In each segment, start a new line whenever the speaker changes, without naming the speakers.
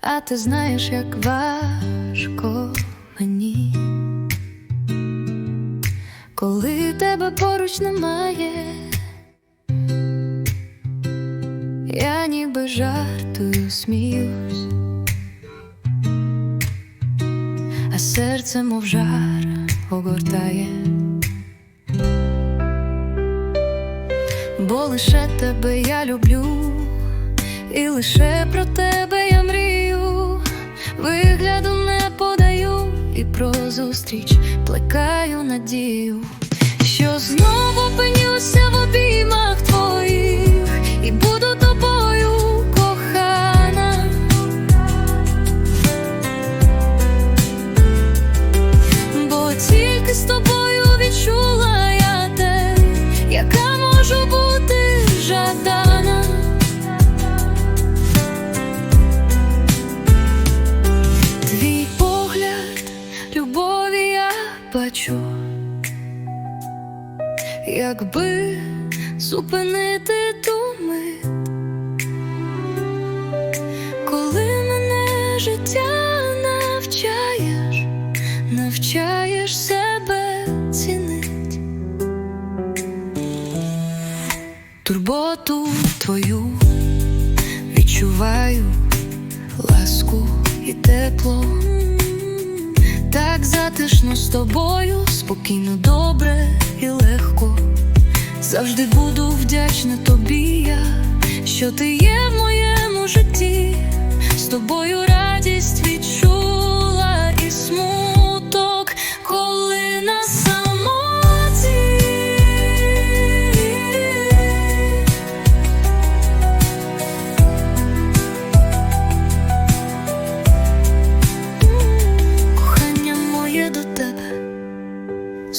а ти знаєш, як важко мені, коли тебе поруч немає, я ніби жартую, сміюсь, а серце, мов жар, огортає. Бо лише тебе я люблю, і лише про тебе вигляду не подаю, і про зустріч плекаю надію, що знову опинюся в обіймах твоїх я бачу, якби зупинити ту мить, коли мене життя навчаєш, навчаєш себе цінить турботу твою відчуваю ласку і тепло. Затишно з тобою, спокійно, добре і легко. Завжди буду вдячна тобі, я, що ти є в моєму житті, з тобою радість відчула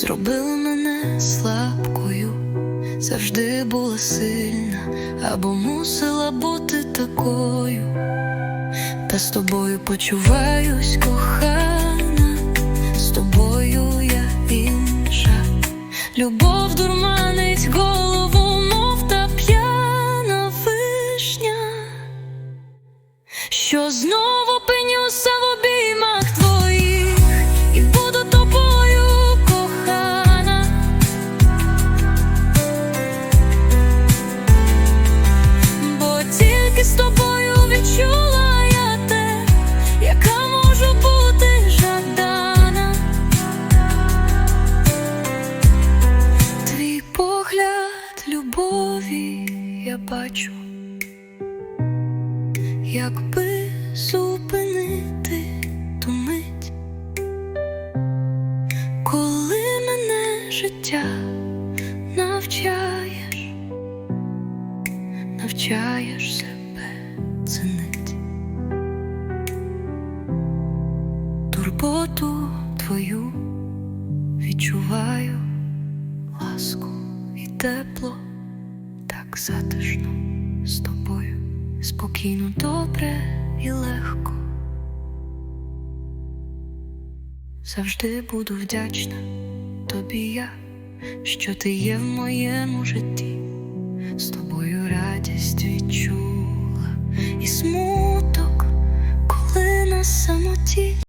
зробило мене слабкою, завжди була сильна, або мусила бути такою, та з тобою почуваюсь кохана, з тобою я інша, любов дурманить голову, мов та п'яна вишня. Що знову пенюся в обіймах бачу якби зупинити ту мить, коли мене життя навчаєш, навчаєш себе цінить турботу твою відчуваю ласку і тепло, затишно з тобою спокійно, добре і легко. Завжди буду вдячна тобі я, що ти є в моєму житті, з тобою радість